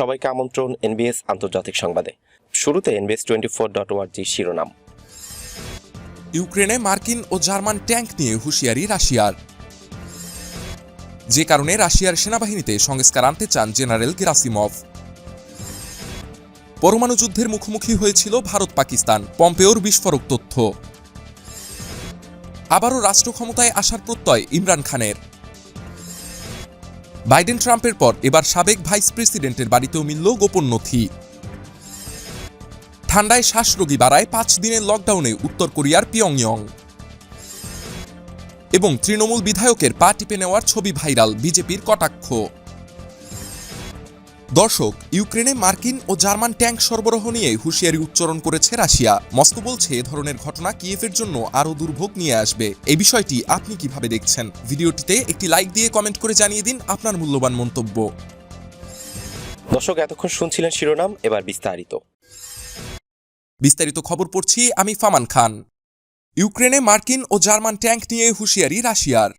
সবাইকে আমন্ত্রণ এনবিএস আন্তর্জাতিক সংবাদে। শুরুতে এনবিএস টোয়েন্টি ফোর ডট ওয়ার্জি শিরোনাম। ইউক্রেনে মার্কিন ও জার্মান ট্যাঙ্ক নিয়ে হুঁশিয়ারি রাশিয়ার। যে কারণে রাশিয়ার সেনাবাহিনীতে সংস্কার আনতে চান জেনারেল গেরাসিমভ। পরমাণু যুদ্ধের মুখোমুখি হয়েছিল ভারত পাকিস্তান, পম্পেওর বিস্ফোরক তথ্য। আবারও রাষ্ট্র ক্ষমতায় আসার প্রত্যয় ইমরান খানের। বাইডেন ট্রাম্পের পর এবার সাবেক ভাইস প্রেসিডেন্টের বাড়িতেও মিলল গোপন নথি। ঠান্ডায় শ্বাসরোগী বাড়ায় পাঁচ দিনের লকডাউনে উত্তর কোরিয়ার পিয়ংইয়ং। এবং তৃণমূল বিধায়কের পা টিপে নেওয়ার ছবি ভাইরাল, বিজেপির কটাক্ষ। দর্শক ইউক্রেনে মার্কিন ও জার্মান ট্যাঙ্ক সরবরাহ নিয়ে হুঁশিয়ারি উচ্চারণ করেছে রাশিয়া। মস্কো বলছে এ ধরনের ঘটনা কিয়েভের জন্য আরও দুর্ভোগ নিয়ে আসবে। এই বিষয়টি আপনি কীভাবে দেখছেন? ভিডিওটিতে একটি লাইক দিয়ে কমেন্ট করে জানিয়ে দিন আপনার মূল্যবান মন্তব্য। দর্শক এতক্ষণ শুনছিলেন শিরোনাম এবার বিস্তারিত। বিস্তারিত খবর পড়ছি আমি ফামান খান। ইউক্রেনে মার্কিন ও জার্মান ট্যাঙ্ক নিয়ে হুঁশিয়ারি রাশিয়ার।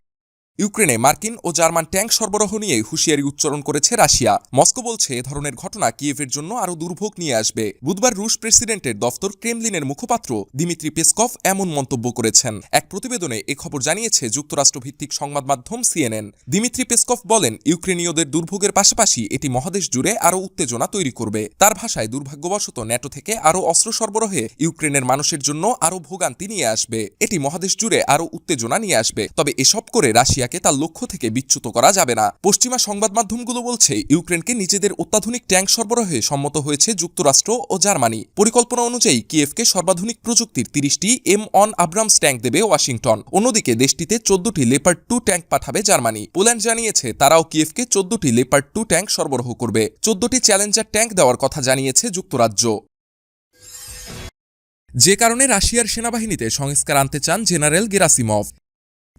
ইউক্রেনে মার্কিন ও জার্মান ট্যাঙ্ক সরবরাহ নিয়ে হুঁশিয়ারি উচ্চারণ করেছে রাশিয়া। মস্কো বলছে এ ধরনের ঘটনা কিয়েভের জন্য আরও দুর্ভোগ নিয়ে আসবে। বুধবার রুশ প্রেসিডেন্টের দফতর ক্রেমলিনের মুখপাত্র দিমিত্রি পেসকভ এমন মন্তব্য করেছেন। এক প্রতিবেদনে এ খবর জানিয়েছে যুক্তরাষ্ট্রভিত্তিক সংবাদ মাধ্যম সিএনএন। দিমিত্রি পেসকভ বলেন, ইউক্রেনীয়দের দুর্ভোগের পাশাপাশি এটি মহাদেশ জুড়ে আরও উত্তেজনা তৈরি করবে। তার ভাষায় দুর্ভাগ্যবশত ন্যাটো থেকে আরও অস্ত্র সরবরাহে ইউক্রেনের মানুষের জন্য আরও ভোগান্তি নিয়ে আসবে। এটি মহাদেশ জুড়ে আরও উত্তেজনা নিয়ে আসবে। তবে এসব করে রাশিয়াকে তার লক্ষ্য থেকে বিচ্যুত করা যাবে না। পশ্চিমা সংবাদ মাধ্যমগুলো বলছে, ইউক্রেনকে নিজেদের অত্যাধুনিক ট্যাঙ্ক সরবরাহে সম্মত হয়েছে যুক্তরাষ্ট্র ও জার্মানি। পরিকল্পনা অনুযায়ী কিয়েভকে সর্বাধুনিক প্রযুক্তির তিরিশটি এম অন আব্রামস ট্যাঙ্ক দেবে ওয়াশিংটন। অন্যদিকে দেশটিতে চোদ্দটি লেপার্ড টু ট্যাঙ্ক পাঠাবে জার্মানি। পোল্যান্ড জানিয়েছে, তারাও কিয়েভকে চোদ্দটি লেপার্ড টু ট্যাঙ্ক সরবরাহ করবে। চোদ্দটি চ্যালেঞ্জার ট্যাঙ্ক দেওয়ার কথা জানিয়েছে যুক্তরাজ্য। যে কারণে রাশিয়ার সেনাবাহিনীতে সংস্কার আনতে চান জেনারেল গেরাসিমভ।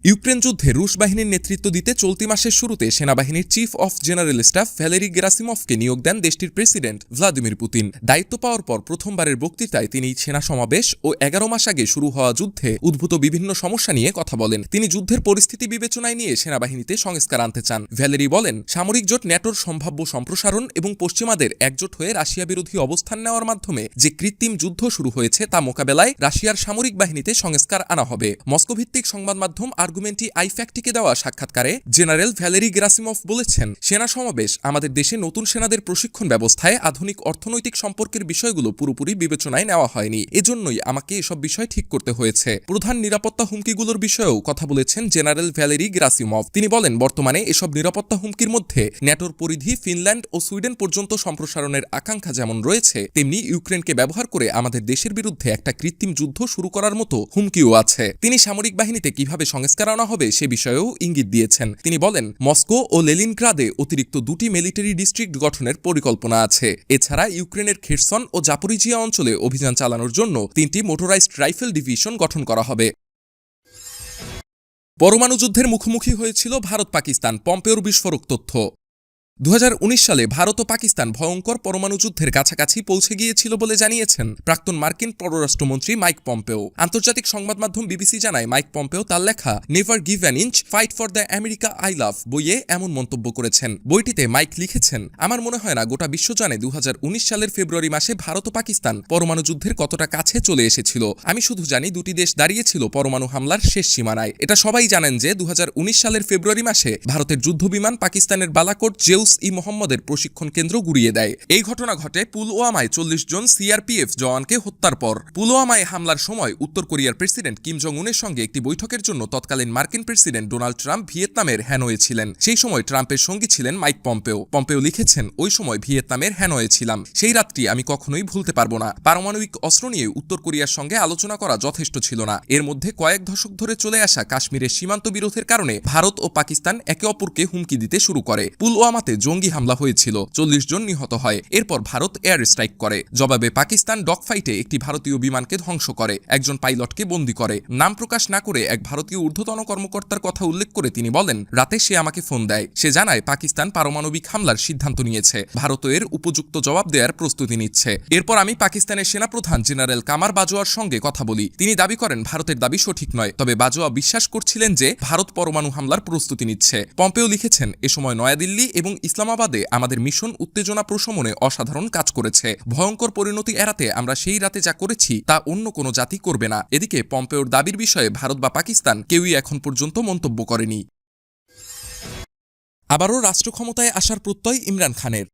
ইউক্রেন যুদ্ধে রুশ বাহিনীর নেতৃত্ব দিতে চলতি মাসের শুরুতে সেনাবাহিনীর chief of general staff Valery গেরাসিমফকে নিয়োগ দেন দেশটির প্রেসিডেন্ট ভ্লাদিমির পুতিন দায়িত্ব পাওয়ার পর প্রথমবারের বক্তৃতায় তিনি সেনা সমাবেশ ও এগারো মাস আগে শুরু হওয়া যুদ্ধে উদ্ভূত বিভিন্ন সমস্যা নিয়ে কথা বলেন। তিনি যুদ্ধের পরিস্থিতি বিবেচনায় নিয়ে সেনাবাহিনীতে সংস্কার আনতে চান। ভ্যালেরি বলেন, সামরিক জোট ন্যাটোর সম্ভাব্য সম্প্রসারণ এবং পশ্চিমাদের একজোট হয়ে রাশিয়া বিরোধী অবস্থান নেওয়ার মাধ্যমে যে কৃত্রিম যুদ্ধ শুরু হয়েছে তা মোকাবেলায় রাশিয়ার সামরিক বাহিনীতে সংস্কার আনা হবে। মস্কোভিত্তিক সংবাদ মাধ্যম আর্গুমেন্টি আইফ্যাক্টিকে দেওয়া সাক্ষাৎকারে জেনারেল ভ্যালেরি গ্রাসিমভ বলেছেন, সেনা সমাবেশ আমাদের দেশে নতুন সেনাদের প্রশিক্ষণ ব্যবস্থায় আধুনিক অর্থনৈতিক সম্পর্কের বিষয়গুলো পুরোপুরি বিবেচনায় নেওয়া হয়নি। এজন্যই আমাকে এসব বিষয় ঠিক করতে হয়েছে। প্রধান নিরাপত্তা হুমকিগুলোর বিষয়েও কথা বলেছেন জেনারেল ভ্যালেরি গ্রাসিমভ। তিনি বলেন, বর্তমানে এসব নিরাপত্তা হুমকির মধ্যে ন্যাটোর পরিধি ফিনল্যান্ড ও সুইডেন পর্যন্ত সম্প্রসারণের আকাঙ্ক্ষা যেমন রয়েছে, তেমনি ইউক্রেনকে ব্যবহার করে আমাদের দেশের বিরুদ্ধে একটা কৃত্রিম যুদ্ধ শুরু করার মতো হুমকিও আছে। তিনি সামরিক বাহিনীতে কীভাবে সংস্কার আনা হবে সে বিষয়েও ইঙ্গিত দিয়েছেন। তিনি বলেন, মস্কো ও লেলিনগ্রাদে অতিরিক্ত দুটি মিলিটারি ডিস্ট্রিক্ট গঠনের পরিকল্পনা আছে। এছাড়া ইউক্রেনের খেরসন ও জাপরিজিয়া অঞ্চলে অভিযান চালানোর জন্য তিনটি মোটরাইজড রাইফেল ডিভিশন গঠন করা হবে। পরমাণু যুদ্ধের মুখোমুখি হয়েছিল ভারত পাকিস্তান পম্পেওর বিস্ফোরক তথ্য। দু হাজার উনিশ সালে ভারত ও পাকিস্তান ভয়ঙ্কর পরমাণু যুদ্ধের কাছাকাছি পৌঁছে গিয়েছিল বলে জানিয়েছেন প্রাক্তন মার্কিন পররাষ্ট্রমন্ত্রী মাইক পম্পেও। আন্তর্জাতিক সংবাদ মাধ্যম বিবিসি জানায় মাইক পম্পেও তার লেখা never give an inch fight for the America I love বইয়ে এমন মন্তব্য করেছেন। বইটিতে মাইক লিখেছেন, আমার মনে হয় না, গোটা বিশ্ব জানে দু হাজার উনিশ সালের ফেব্রুয়ারি মাসে ভারত ও পাকিস্তান পরমাণু যুদ্ধের কতটা কাছে চলে এসেছিল। আমি শুধু জানি দুটি দেশ দাঁড়িয়েছিল পরমাণু হামলার শেষ সীমানায়। এটা সবাই জানেন যে দু হাজার উনিশ সালের ফেব্রুয়ারি মাসে ভারতের যুদ্ধবিমান পাকিস্তানের বালাকোট জেউস ই মোহাম্মদের প্রশিক্ষণ কেন্দ্র গুড়িয়ে দেয়। এই ঘটনা ঘটে পুলওয়ামায় চল্লিশ জন সিআরপিএফ জওয়ানকে হত্যার পর। পুলওয়ামায় হামলার সময় উত্তর কোরিয়ার প্রেসিডেন্ট কিম জং উনের সঙ্গে একটি বৈঠকের জন্য তৎকালীন মার্কিন প্রেসিডেন্ট ডোনাল্ড ট্রাম্প ভিয়েতনামের হ্যানোয়ে ছিলেন। সেই সময় ট্রাম্পের সঙ্গী ছিলেন মাইক পম্পেও। পম্পেও লিখেছেন, ওই সময় ভিয়েতনামের হ্যানোয়ে ছিলাম। সেই রাত্রি আমি কখনোই ভুলতে পারব না। পারমাণবিক অস্ত্র নিয়ে উত্তর কোরিয়ার সঙ্গে আলোচনা করা যথেষ্ট ছিল না। এর মধ্যে কয়েক দশক ধরে চলে আসা কাশ্মীরের সীমান্ত বিরোধের কারণে ভারত ও পাকিস্তান একে অপরকে হুমকি দিতে শুরু করে। পুলওয়ামাতে জঙ্গি হামলা হয়েছিল। চল্লিশ জন নিহত হয়। এরপর ভারত এয়ার স্ট্রাইক করে। জবাবে পাকিস্তান ডগ ফাইটে একটি ভারতীয় বিমানকে ধ্বংস করে। একজন পাইলটকে বন্দী করে। নাম প্রকাশ না করে এক ভারতীয় ঊর্ধ্বতন কর্মকর্তার কথা উল্লেখ করে তিনি বলেন, রাতে সে আমাকে ফোন দেয়। সে জানায়, পাকিস্তান পারমাণবিক হামলার সিদ্ধান্ত নিয়েছে। ভারত এর উপযুক্ত জবাব দেওয়ার প্রস্তুতি নিচ্ছে। এরপর আমি পাকিস্তানের সেনাপ্রধান জেনারেল কামার বাজোয়ার সঙ্গে কথা বলি। তিনি দাবি করেন, ভারতের দাবি সঠিক নয়। তবে বাজোয়া বিশ্বাস করছিলেন যে, ভারত পরমাণু হামলার প্রস্তুতি নিচ্ছে। পম্পেও লিখেছেন, এ সময় নয়াদিল্লি এবং ইসলামাবাদে আমাদের মিশন উত্তেজনা প্রশমনে অসাধারণ কাজ করেছে। ভয়ঙ্কর পরিণতি এড়াতে আমরা সেই রাতে যা করেছি তা অন্য কোনো জাতি করবে না। এদিকে পম্পেওর দাবির বিষয়ে ভারত বা পাকিস্তান কেউই এখন পর্যন্ত মন্তব্য করেনি। আবারও রাষ্ট্র ক্ষমতায় আসার প্রত্যয় ইমরান খানের।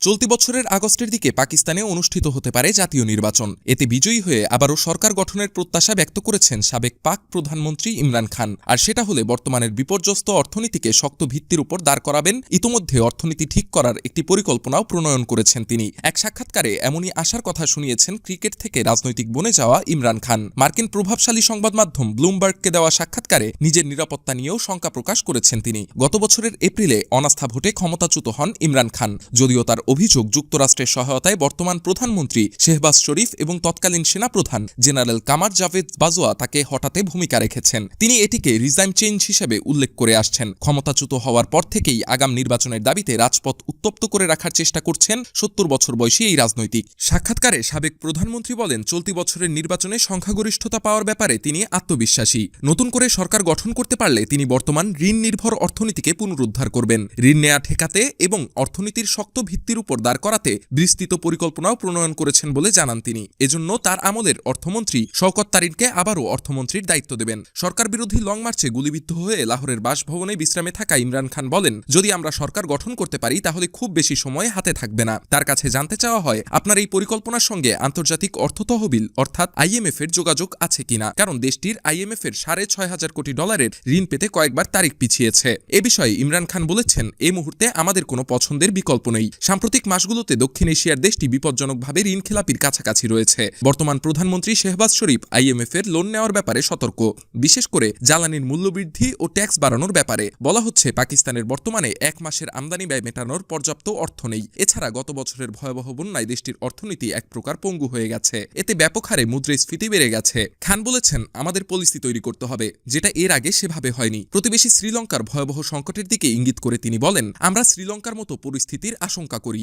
চলতি বছরের আগস্টের দিকে পাকিস্তানে অনুষ্ঠিত হতে পারে জাতীয় নির্বাচন। এতে বিজয়ী হয়ে আবারও সরকার গঠনের প্রত্যাশা ব্যক্ত করেছেন সাবেক পাক প্রধানমন্ত্রী ইমরান খান। আর সেটা হলে বর্তমানের বিপর্যস্ত অর্থনীতিকে শক্ত ভিত্তির উপর দাঁড় করাবেন, ইতোমধ্যে অর্থনীতি ঠিক করার একটি পরিকল্পনাও প্রণয়ন করেছেন তিনি। এক সাক্ষাৎকারে এমনই আশার কথা শুনিয়েছেন ক্রিকেট থেকে রাজনৈতিক বনে যাওয়া ইমরান খান। মার্কিন প্রভাবশালী সংবাদ মাধ্যম ব্লুমবার্গকে দেওয়া সাক্ষাৎকারে নিজের নিরাপত্তা নিয়েও শঙ্কা প্রকাশ করেছেন তিনি। গত বছরের এপ্রিলে অনাস্থা ভোটে ক্ষমতাচ্যুত হন ইমরান খান। যদিও তার অভিযোগ, যুক্তরাষ্ট্রের সহায়তায় বর্তমান প্রধানমন্ত্রী শেহবাজ শরীফ এবং তৎকালীন সেনাপ্রধান জেনারেল কামার জাভেদ বাজোয়া তাকে হঠাতে ভূমিকা রেখেছেন। তিনি এটিকে রিজাইম চেঞ্জ হিসেবে উল্লেখ করে আসছেন। ক্ষমতাচ্যুত হওয়ার পর থেকেই আগাম নির্বাচনের দাবিতে রাজপথ উত্তপ্ত করে রাখার চেষ্টা করছেন সত্তর বছর বয়সী এই রাজনৈতিক। সাক্ষাৎকারে সাবেক প্রধানমন্ত্রী বলেন, চলতি বছরের নির্বাচনে সংখ্যাগরিষ্ঠতা পাওয়ার ব্যাপারে তিনি আত্মবিশ্বাসী। নতুন করে সরকার গঠন করতে পারলে তিনি বর্তমান ঋণ নির্ভর অর্থনীতিকে পুনরুদ্ধার করবেন। ঋণ নেয়া ঠেকাতে এবং অর্থনীতির শক্ত ভিত্তির উপর দাঁড় করাতে বিস্তৃত পরিকল্পনাও প্রণয়ন করেছেন বলে জানান তিনি। এজন্য তার আমলের অর্থমন্ত্রী শওকত তারিনকে আবারও অর্থমন্ত্রীর দায়িত্ব দেবেন। সরকার বিরোধী লং মার্চে গুলিবিদ্ধ হয়ে লাহোরের বাসভবনে বিশ্রামে থাকা ইমরান খান বলেন, যদি আমরা সরকার গঠন করতে পারি, তাহলে খুব বেশি সময় হাতে থাকবে না। তার কাছে জানতে চাওয়া হয়, আপনার এই পরিকল্পনার সঙ্গে আন্তর্জাতিক অর্থ তহবিল, অর্থাৎ আইএমএফ এর যোগাযোগ আছে কিনা কারণ দেশটির আইএমএফ এর সাড়ে ছয় হাজার কোটি ডলারের ঋণ পেতে কয়েকবার তারিখ পিছিয়েছে। এ বিষয়ে ইমরান খান বলেছেন এই মুহূর্তে আমাদের কোনো পছন্দের বিকল্প নেই। সাম্প্রতিক মাসগুলোতে দক্ষিণ এশিয়ার দেশটি বিপজ্জনকভাবে ঋণ খেলাপির কাছাকাছি রয়েছে। বর্তমান প্রধানমন্ত্রী শেহবাজ শরীফ আইএমএফ এর লোন নেওয়ার ব্যাপারে সতর্ক। বিশেষ করে জ্বালানির মূল্যবৃদ্ধি ও ট্যাক্স বাড়ানোর ব্যাপারে। বলা হচ্ছে, পাকিস্তানের বর্তমানে এক মাসের আমদানি ব্যয় মেটানোর পর্যাপ্ত অর্থ নেই। এছাড়া গত বছরের ভয়াবহ বন্যায় দেশটির অর্থনীতি এক প্রকার পঙ্গু হয়ে গেছে। এতে ব্যাপক হারে মুদ্রাস্ফীতি বেড়ে গেছে। খান বলেছেন, আমাদের পলিসি তৈরি করতে হবে, যেটা এর আগে সেভাবে হয়নি। প্রতিবেশী শ্রীলঙ্কার ভয়াবহ সংকটের দিকে ইঙ্গিত করে তিনি বলেন, আমরা শ্রীলঙ্কার মতো পরিস্থিতির আশঙ্কা করি।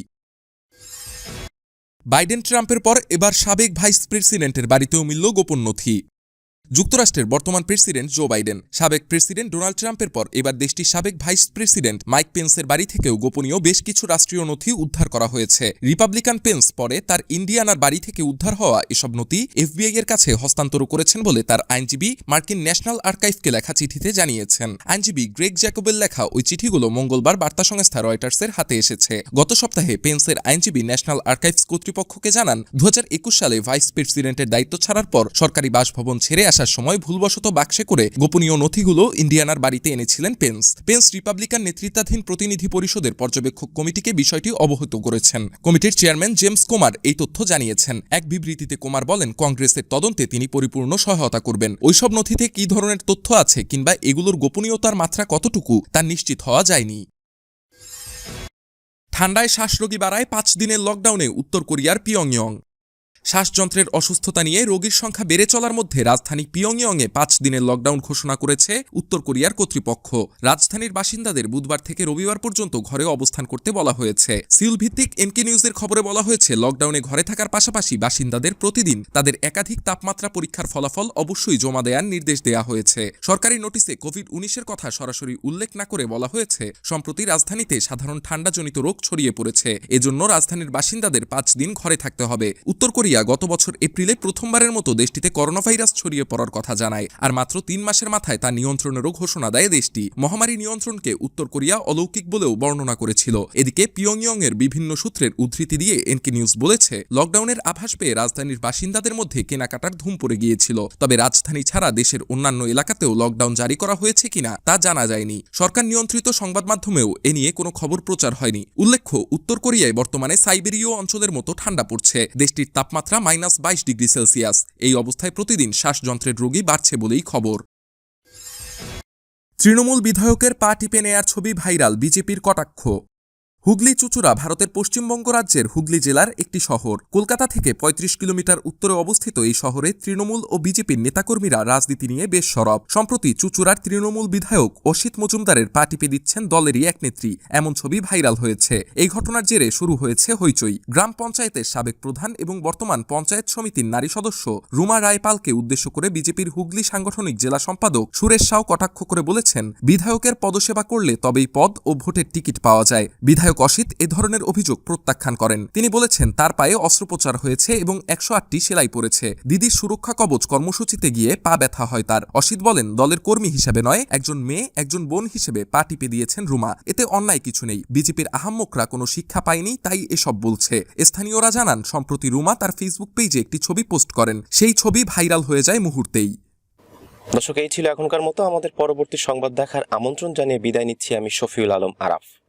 বাইডেন ট্রাম্পের পর এবার সাবেক ভাইস প্রেসিডেন্টের বাড়িতেও মিলল গোপন নথি। যুক্তরাষ্ট্রের বর্তমান প্রেসিডেন্ট জো বাইডেন, সাবেক প্রেসিডেন্ট ডোনাল্ড ট্রাম্পের পর এবার দেশটির সাবেক ভাইস প্রেসিডেন্ট মাইক পেন্সের বাড়ি থেকেও গোপনীয় বেশ কিছু রাষ্ট্রীয় নথি উদ্ধার করা হয়েছে। রিপাবলিকান পেন্স পরে তার ইন্ডিয়ানার বাড়ি থেকে উদ্ধার হওয়া এসব নথি এফবিআই এর কাছে হস্তান্তর করেছেন বলে তার আইনজীবী মার্কিন ন্যাশনাল আর্কাইভকে লেখা চিঠিতে জানিয়েছেন। আইনজীবী গ্রেগ জ্যাকবের লেখা ওই চিঠিগুলো মঙ্গলবার বার্তা সংস্থা রয়টার্সের হাতে এসেছে। গত সপ্তাহে পেন্সের আইনজীবী ন্যাশনাল আর্কাইভস কর্তৃপক্ষকে জানান দু হাজার একুশ সালে ভাইস প্রেসিডেন্টের দায়িত্ব ছাড়ার পর সরকারি বাসভবন ছেড়ে আসার সময় ভুলবশত বাক্সে করে গোপনীয় নথিগুলো ইন্ডিয়ানার বাড়িতে এনেছিলেন পেন্স পেন্স রিপাবলিকান নেতৃত্বাধীন প্রতিনিধি পরিষদের পর্যবেক্ষক কমিটিকে বিষয়টি অবহিত করেছেন কমিটির চেয়ারম্যান জেমস কুমার এই তথ্য জানিয়েছেন এক বিবৃতিতে কুমার বলেন কংগ্রেসের তদন্তে তিনি পরিপূর্ণ সহায়তা করবেন ওইসব নথিতে কি ধরনের তথ্য আছে কিংবা এগুলোর গোপনীয়তার মাত্রা কতটুকু তা নিশ্চিত হওয়া যায়নি ঠান্ডায় শ্বাসরোগী বাড়ায় পাঁচ দিনের লকডাউনে উত্তর কোরিয়ার পিয়ংইয়ং শ্বাসযন্ত্রের অসুস্থতা নিয়ে রোগীর সংখ্যা বেড়ে চলার মধ্যে রাজধানী পিয়ংইয়ংয়ে পাঁচ দিনের লকডাউন ঘোষণা করেছে উত্তর কোরিয়ার কর্তৃপক্ষ। রাজধানীর বাসিন্দাদের বুধবার থেকে রবিবার পর্যন্ত ঘরে অবস্থান করতে বলা হয়েছে। সিউল ভিত্তিক এনকে নিউজের খবরে বলা হয়েছে, লকডাউনে ঘরে থাকার পাশাপাশি বাসিন্দাদের প্রতিদিন তাদের একাধিক তাপমাত্রা পরীক্ষার ফলাফল অবশ্যই জমা দেওয়ার নির্দেশ দেওয়া হয়েছে। সরকারি নোটিসে কোভিড উনিশের কথা সরাসরি উল্লেখ না করে বলা হয়েছে, সম্প্রতি রাজধানীতে সাধারণ ঠান্ডাজনিত রোগ ছড়িয়ে পড়েছে। এজন্য রাজধানীর বাসিন্দাদের পাঁচ দিন ঘরে থাকতে হবে। উত্তর কোরিয়া গত বছর এপ্রিলে প্রথমবারের মতো দেশটিতে করোনা ভাইরাস ছড়িয়ে পড়ার কথা জানায়, আর মাত্র তিন মাসের মাথায় তা নিয়ন্ত্রণেরও ঘোষণা দেয় দেশটি। মহামারী নিয়ন্ত্রণকে উত্তর কোরিয়া অলৌকিক বলেও বর্ণনা করেছিল। এদিকে পিয়ংইয়ং এর বিভিন্ন সূত্রের উদ্ধৃতি দিয়ে এনকে নিউজ বলেছে, লকডাউনের আভাস পেয়ে রাজধানীর বাসিন্দাদের মধ্যে কেনাকাটার ধুম পড়ে গিয়েছিল। তবে রাজধানী ছাড়া দেশের অন্যান্য এলাকাতেও লকডাউন জারি করা হয়েছে কিনা তা জানা যায়নি। সরকার নিয়ন্ত্রিত সংবাদ মাধ্যমেও এ নিয়ে কোনো খবর প্রচার হয়নি। উল্লেখ্য, উত্তর কোরিয়ায় বর্তমানে সাইবেরীয় অঞ্চলের মতো ঠান্ডা পড়ছে। দেশটির তাপমাত্রা মাইনাস বাইশ ডিগ্রি সেলসিয়াস। এই অবস্থায় প্রতিদিন শ্বাসযন্ত্রের রোগী বাড়ছে বলেই খবর। তৃণমূল বিধায়কের পা টিপে নেয়ার ছবি ভাইরাল, বিজেপির কটাক্ষ হুগলি চুচুড়া ভারতের পশ্চিমবঙ্গ রাজ্যের হুগলি জেলার একটি শহর। কলকাতা থেকে ৩৫ কিলোমিটার উত্তরে অবস্থিত এই শহরে তৃণমূল ও বিজেপির নেতাকর্মীরা রাজনীতি নিয়ে বেশ সরব। সম্প্রতি চুচুড়ার তৃণমূল বিধায়ক অসিত মজুমদারের পা টিপে দিচ্ছেন দলেরই এক নেত্রী। এমন ছবি ভাইরাল হয়েছে। এই ঘটনার জেরে শুরু হয়েছে হইচই। গ্রাম পঞ্চায়েতের সাবেক প্রধান এবং বর্তমান পঞ্চায়েত সমিতির নারী সদস্য রুমা রায়পালকে উদ্দেশ্য করে বিজেপির হুগলি সাংগঠনিক জেলা সম্পাদক সুরেশ সাউ কটাক্ষ করে বলেছেন, বিধায়কের পদসেবা করলে তবেই পদ ও ভোটের টিকিট পাওয়া যায়। বিধায়ক অসিত এ ধরনের অভিযোগ প্রত্যাখ্যান করেন। তিনি বলেছেন, তার পায়ে অস্ত্রোপচার হয়েছে এবং একশো আটটি সেলাই পড়েছে। দিদির সুরক্ষা কবচ কর্মসূচিতে গিয়ে পা ব্যথা হয় তার। অসিত বলেন, দলের কর্মী হিসেবে নয়, একজন মেয়ে, একজন বোন হিসেবে পা টিপে দিয়েছেন রুমা। এতে অন্যায় কিছু নেই। বিজেপির আহাম্মকরা কোনো শিক্ষা পায়নি, তাই এসব বলছে। স্থানীয়রা জানান, সম্প্রতি রুমা তার ফেসবুক পেজে একটি ছবি পোস্ট করেন। সেই ছবি ভাইরাল হয়ে যায় মুহূর্তেই। দর্শক, এই ছিল এখনকার মতো। আমাদের পরবর্তী সংবাদ দেখার আমন্ত্রণ জানিয়ে বিদায় নিচ্ছি আমি শফিউল আলম আরাফ।